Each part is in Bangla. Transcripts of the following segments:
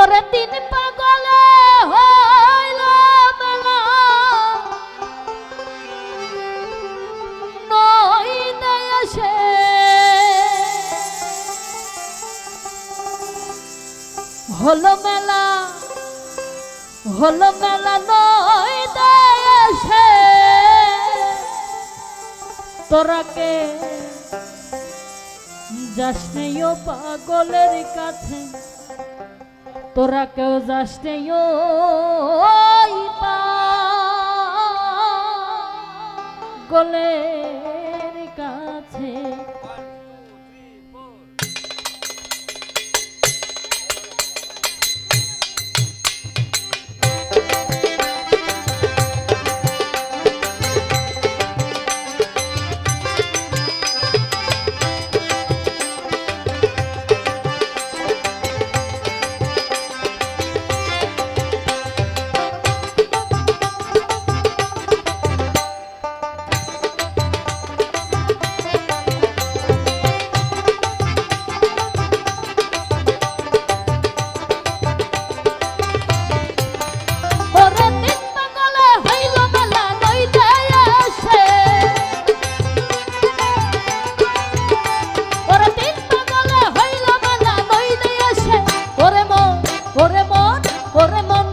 ওরে তিন পাগল হইল নই দেশে। হলো মেলা হলো মেলা নই দেশে। তোরাকে যাস নেই পাগলের কাছে। তোরা কেউ যাস গলের কাছে corremos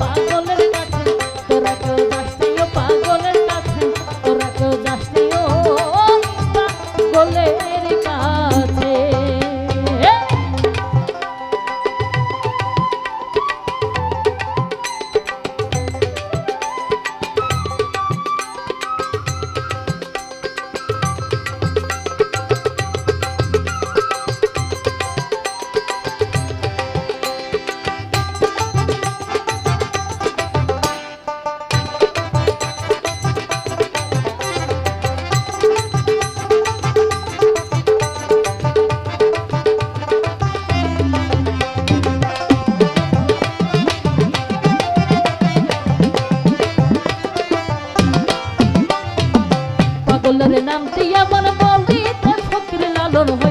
পাগলের কাছে তোরা কেউ 我们会。